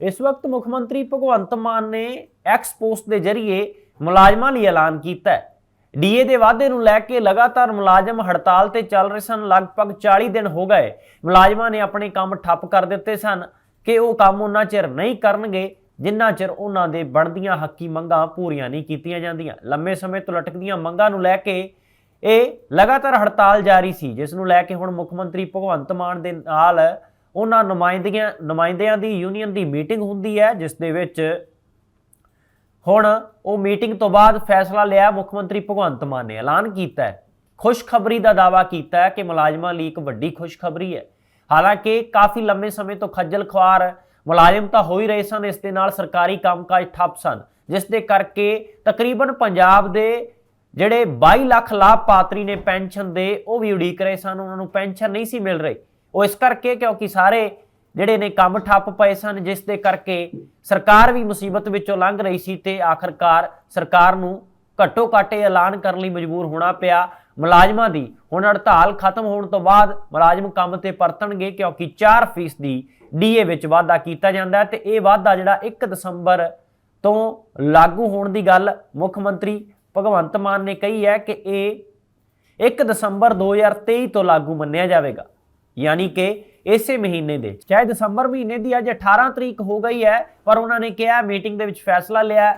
ਇਸ ਵਕਤ ਮੁੱਖ ਮੰਤਰੀ ਭਗਵੰਤ ਮਾਨ ਨੇ ਐਕਸ ਪੋਸਟ ਦੇ ਜ਼ਰੀਏ ਮੁਲਾਜ਼ਮਾਂ ਲਈ ਐਲਾਨ ਕੀਤਾ ਹੈ। ਡੀਏ ਦੇ ਵਾਅਦੇ ਨੂੰ ਲੈ ਕੇ ਲਗਾਤਾਰ ਮੁਲਾਜ਼ਮ ਹੜਤਾਲ ਤੇ ਚੱਲ ਰਹੇ ਸਨ। ਲਗਭਗ 40 ਦਿਨ ਹੋ ਗਏ ਮੁਲਾਜ਼ਮਾਂ ਨੇ ਆਪਣੇ ਕੰਮ ਠੱਪ ਕਰ ਦਿੱਤੇ ਸਨ ਕਿ ਉਹ ਕੰਮ ਉਹਨਾਂ ਚਿਰ ਨਹੀਂ ਕਰਨਗੇ, ਜਿੰਨਾ ਚਿਰ ਉਹਨਾਂ ਦੇ ਬਣਦੀਆਂ ਹੱਕੀ ਮੰਗਾਂ ਪੂਰੀਆਂ ਨਹੀਂ ਕੀਤੀਆਂ ਜਾਂਦੀਆਂ। ਲੰਮੇ ਸਮੇਂ ਤੋਂ ਲਟਕਦੀਆਂ ਮੰਗਾਂ ਨੂੰ ਲੈ ਕੇ ਇਹ ਲਗਾਤਾਰ ਹੜਤਾਲ ਜਾਰੀ ਸੀ, ਜਿਸ ਨੂੰ ਲੈ ਕੇ ਹੁਣ ਮੁੱਖ ਮੰਤਰੀ ਭਗਵੰਤ ਮਾਨ ਦੇ ਨਾਲ ਉਹਨਾਂ ਨੁਮਾਇੰਦੀਆਂ ਨੁਮਾਇੰਦਿਆਂ ਦੀ ਯੂਨੀਅਨ ਦੀ ਮੀਟਿੰਗ ਹੁੰਦੀ ਹੈ, ਜਿਸ ਦੇ ਵਿੱਚ ਹੁਣ ਉਹ ਮੀਟਿੰਗ ਤੋਂ ਬਾਅਦ ਫੈਸਲਾ ਲਿਆ, ਮੁੱਖ ਮੰਤਰੀ ਭਗਵੰਤ ਮਾਨ ਨੇ ਐਲਾਨ ਕੀਤਾ ਹੈ। ਖੁਸ਼ਖਬਰੀ ਦਾ ਦਾਵਾ ਕੀਤਾ ਹੈ ਕਿ ਮੁਲਾਜ਼ਮਾਂ ਲਈ ਇੱਕ ਵੱਡੀ ਖੁਸ਼ਖਬਰੀ ਹੈ। ਹਾਲਾਂਕਿ ਕਾਫੀ ਲੰਮੇ ਸਮੇਂ ਤੋਂ ਖੱਜਲ ਖੁਆਰ ਮੁਲਾਜ਼ਮ ਤਾਂ ਹੋ ਹੀ ਰਹੇ ਸਨ, ਇਸ ਦੇ ਨਾਲ ਸਰਕਾਰੀ ਕੰਮਕਾਜ ਠੱਪ ਸਨ, ਜਿਸ ਦੇ ਕਰਕੇ ਤਕਰੀਬਨ ਪੰਜਾਬ ਦੇ ਜਿਹੜੇ 22 ਲੱਖ ਲਾਭਪਾਤਰੀ ਨੇ ਪੈਨਸ਼ਨ ਦੇ, ਉਹ ਵੀ ਉਡੀਕ ਰਹੇ ਸਨ, ਉਹਨਾਂ ਨੂੰ ਪੈਨਸ਼ਨ ਨਹੀਂ ਸੀ ਮਿਲ ਰਹੀ। ਉਹ ਇਸ ਕਰਕੇ ਕਿਉਂਕਿ ਸਾਰੇ ਜਿਹੜੇ ਨੇ ਕੰਮ ਠੱਪ ਪਏ ਸਨ, ਜਿਸ ਦੇ ਕਰਕੇ ਸਰਕਾਰ ਵੀ ਮੁਸੀਬਤ ਵਿੱਚੋਂ ਲੰਘ ਰਹੀ ਸੀ ਤੇ ਆਖਰਕਾਰ ਸਰਕਾਰ ਨੂੰ ਘੱਟੋ ਘੱਟ ਇਹ ਐਲਾਨ ਕਰਨ ਲਈ ਮਜਬੂਰ ਹੋਣਾ ਪਿਆ। ਮੁਲਾਜ਼ਮਾਂ ਦੀ ਹੁਣ ਹੜਤਾਲ ਖਤਮ ਹੋਣ ਤੋਂ ਬਾਅਦ ਮੁਲਾਜ਼ਮ ਕੰਮ ਤੇ ਪਰਤਣਗੇ ਕਿਉਂਕਿ 4% ਦੀ ਡੀਏ ਵਿੱਚ ਵਾਧਾ ਕੀਤਾ ਜਾਂਦਾ ਹੈ ਤੇ ਇਹ ਵਾਧਾ ਜਿਹੜਾ 1 ਦਸੰਬਰ ਤੋਂ ਲਾਗੂ ਹੋਣ ਦੀ ਗੱਲ ਮੁੱਖ ਮੰਤਰੀ ਭਗਵੰਤ ਮਾਨ ਨੇ ਕਹੀ ਹੈ ਕਿ ਇਹ 1 ਦਸੰਬਰ 2023 ਤੋਂ ਲਾਗੂ ਮੰਨਿਆ ਜਾਵੇਗਾ। ਯਾਨੀ ਕਿ ਇਸੇ ਮਹੀਨੇ ਦੇ ਚਾਹੇ ਦਸੰਬਰ ਮਹੀਨੇ ਦੀ ਅੱਜ 18 ਤਰੀਕ ਹੋ ਗਈ ਹੈ, ਪਰ ਉਹਨਾਂ ਨੇ ਕਿਹਾ, ਮੀਟਿੰਗ ਦੇ ਵਿੱਚ ਫੈਸਲਾ ਲਿਆ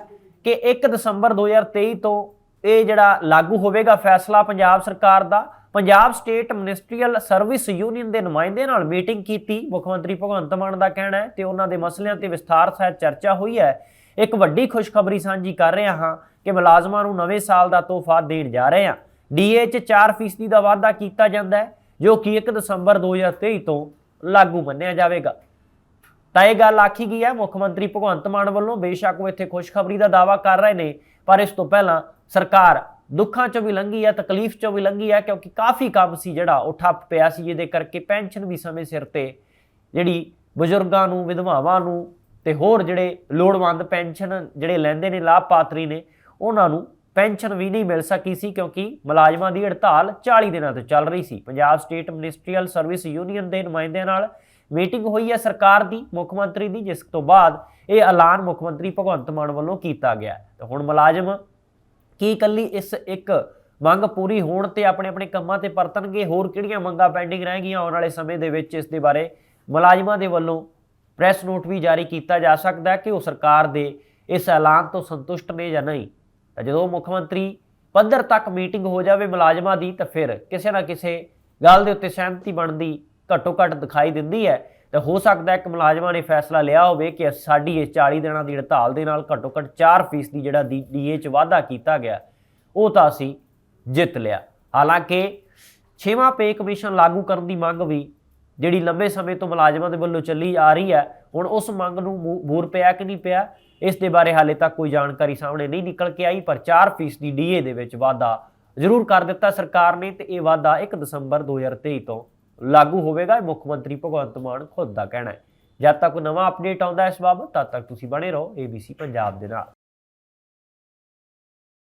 ਕਿ 1 ਦਸੰਬਰ 2023 ਤੋਂ ਇਹ ਜਿਹੜਾ ਲਾਗੂ ਹੋਵੇਗਾ ਫੈਸਲਾ ਪੰਜਾਬ ਸਰਕਾਰ ਦਾ। Punjab state ministerial service union ਦੇ ਨੁਮਾਇੰਦੇ ਨਾਲ ਮੀਟਿੰਗ ਕੀਤੀ। ਮੁੱਖ ਮੰਤਰੀ ਭਗਵੰਤ ਮਾਨ ਦਾ ਕਹਿਣਾ ਹੈ ਤੇ ਉਹਨਾਂ ਦੇ ਮਸਲਿਆਂ ਤੇ ਵਿਸਥਾਰ ਸਹਿਤ ਚਰਚਾ ਹੋਈ ਹੈ। ਇੱਕ ਵੱਡੀ ਖੁਸ਼ਖਬਰੀ ਸਾਂਝੀ ਕਰ ਰਿਹਾ ਹਾਂ ਕਿ ਮੁਲਾਜ਼ਮਾਂ ਨੂੰ ਨਵੇਂ ਸਾਲ ਦਾ ਤੋਹਫਾ ਦੇਣ ਜਾ ਰਹੇ ਹਾਂ। ਡੀਏ 'ਚ 4% ਦਾ ਵਾਧਾ ਕੀਤਾ ਜਾਂਦਾ ਹੈ। ਜੋ ਕਿ 1 ਦਸੰਬਰ 2023 ਤੋਂ ਲਾਗੂ ਮੰਨਿਆ ਜਾਵੇਗਾ। ਤਾਂ ਇਹ ਗੱਲ ਆਖੀ ਗਈ ਹੈ, ਮੁੱਖ ਮੰਤਰੀ ਭਗਵੰਤ ਮਾਨ ਵੱਲੋਂ ਬੇਸ਼ੱਕ ਉਹ ਇੱਥੇ ਖੁਸ਼ਖਬਰੀ ਦਾ ਦਾਵਾ ਕਰ ਰਹੇ ਨੇ, ਪਰ ਇਸ ਤੋਂ ਪਹਿਲਾਂ ਸਰਕਾਰ ਦੁੱਖਾਂ ਚੋਂ ਵੀ ਲੰਘੀ ਹੈ, ਤਕਲੀਫ ਚੋਂ ਵੀ ਲੰਘੀ ਹੈ, ਕਿਉਂਕਿ ਕਾਫੀ ਕੰਮ ਸੀ ਜਿਹੜਾ ਉਹ ਠੱਪ ਪਿਆ ਸੀ, ਜਿਹਦੇ ਕਰਕੇ ਪੈਨਸ਼ਨ ਵੀ ਸਮੇਂ ਸਿਰ ਤੇ ਜਿਹੜੀ ਬਜ਼ੁਰਗਾਂ ਨੂੰ, ਵਿਧਵਾਵਾਂ ਨੂੰ ਤੇ ਹੋਰ ਜਿਹੜੇ ਲੋੜਵੰਦ ਪੈਨਸ਼ਨ ਜਿਹੜੇ ਲੈਂਦੇ ਨੇ, ਲਾਭਪਾਤਰੀ ਨੇ, ਉਹਨਾਂ ਨੂੰ ਪੈਨਸ਼ਨ ਵੀ ਨਹੀਂ ਮਿਲ ਸਕੀ ਸੀ ਕਿਉਂਕਿ ਮੁਲਾਜ਼ਮਾਂ ਦੀ ਹੜਤਾਲ 40 ਦਿਨਾਂ ਤੋਂ ਚੱਲ ਰਹੀ ਸੀ। Punjab state ministerial service union ਦੇ ਨੁਮਾਇੰਦਿਆਂ ਨਾਲ ਮੀਟਿੰਗ ਹੋਈ ਹੈ ਸਰਕਾਰ ਦੀ, ਮੁੱਖ ਮੰਤਰੀ ਦੀ, ਜਿਸ ਤੋਂ ਬਾਅਦ ਇਹ ਐਲਾਨ ਮੁੱਖ ਮੰਤਰੀ ਭਗਵੰਤ ਮਾਨ ਵੱਲੋਂ ਕੀਤਾ ਗਿਆ। ਤੇ ਹੁਣ ਮੁਲਾਜ਼ਮ ਕੀ ਇਕੱਲੀ ਇਸ ਇੱਕ ਮੰਗ ਪੂਰੀ ਹੋਣ ਤੇ ਆਪਣੇ ਆਪਣੇ ਕੰਮਾਂ ਤੇ ਪਰਤਣਗੇ? ਹੋਰ ਕਿਹੜੀਆਂ ਮੰਗਾਂ ਪੈਂਡਿੰਗ ਰਹਿਣਗੀਆਂ ਆਉਣ ਵਾਲੇ ਸਮੇਂ ਦੇ ਵਿੱਚ? ਇਸ ਦੇ ਬਾਰੇ ਮੁਲਾਜ਼ਮਾਂ ਦੇ ਵੱਲੋਂ ਪ੍ਰੈਸ ਨੋਟ ਵੀ ਜਾਰੀ ਕੀਤਾ ਜਾ ਸਕਦਾ ਹੈ ਕਿ ਉਹ ਸਰਕਾਰ ਦੇ ਇਸ ਐਲਾਨ ਤੋਂ ਸੰਤੁਸ਼ਟ ਨੇ ਜਾਂ ਨਹੀਂ। ਤਾਂ ਜਦੋਂ ਮੁੱਖ ਮੰਤਰੀ ਪੱਧਰ ਤੱਕ ਮੀਟਿੰਗ ਹੋ ਜਾਵੇ ਮੁਲਾਜ਼ਮਾਂ ਦੀ, ਤਾਂ ਫਿਰ ਕਿਸੇ ਨਾ ਕਿਸੇ ਗੱਲ ਦੇ ਉੱਤੇ ਸਹਿਮਤੀ ਬਣਦੀ ਘੱਟੋ ਘੱਟ ਦਿਖਾਈ ਦਿੰਦੀ ਹੈ। ਤਾਂ ਹੋ ਸਕਦਾ ਹੈ ਕਿ ਮੁਲਾਜ਼ਮਾਂ ਨੇ ਫੈਸਲਾ ਲਿਆ ਹੋਵੇ ਕਿ ਸਾਡੀ ਇਹ 40 ਦਿਨਾਂ ਦੀ ਹੜਤਾਲ ਦੇ ਨਾਲ ਘੱਟੋ ਘੱਟ 4% ਦੀ ਜਿਹੜਾ ਡੀਏ 'ਚ ਵਾਧਾ ਕੀਤਾ ਗਿਆ, ਉਹ ਤਾਂ ਅਸੀਂ ਜਿੱਤ ਲਿਆ। ਹਾਲਾਂਕਿ ਛੇਵਾਂ ਪੇ ਕਮਿਸ਼ਨ ਲਾਗੂ ਕਰਨ ਦੀ ਮੰਗ ਵੀ ਜਿਹੜੀ ਲੰਬੇ ਸਮੇਂ ਤੋਂ ਮੁਲਾਜ਼ਮਾਂ ਦੇ ਵੱਲੋਂ ਚੱਲੀ ਆ ਰਹੀ ਹੈ, ਹੁਣ ਉਸ ਮੰਗ ਨੂੰ ਮੂ- ਬੂਰ ਪਿਆ ਕਿ ਨਹੀਂ ਪਿਆ? ਇਸ ਦੇ ਬਾਰੇ ਹਾਲੇ ਤੱਕ ਕੋਈ ਜਾਣਕਾਰੀ ਸਾਹਮਣੇ ਨਹੀਂ ਨਿਕਲ ਕੇ ਆਈ, ਪਰ 4% ਦੀ ਡੀਏ ਦੇ ਵਿੱਚ ਵਾਧਾ ਜ਼ਰੂਰ ਕਰ ਦਿੱਤਾ ਸਰਕਾਰ ਨੇ ਤੇ ਇਹ ਵਾਧਾ 1 ਦਸੰਬਰ 2023 ਤੋਂ ਲਾਗੂ ਹੋਵੇਗਾ। ਮੁੱਖ ਮੰਤਰੀ ਭਗਵੰਤ ਮਾਨ ਖੁਦ ਦਾ ਕਹਿਣਾ ਹੈ। ਜਦ ਤੱਕ ਕੋਈ ਨਵਾਂ ਅਪਡੇਟ ਆਉਂਦਾ ਇਸ ਬਾਬਤ, ਤਦ ਤੱਕ ਤੁਸੀਂ ਬਣੇ ਰਹੋ ABC ਪੰਜਾਬ ਦੇ ਨਾਲ।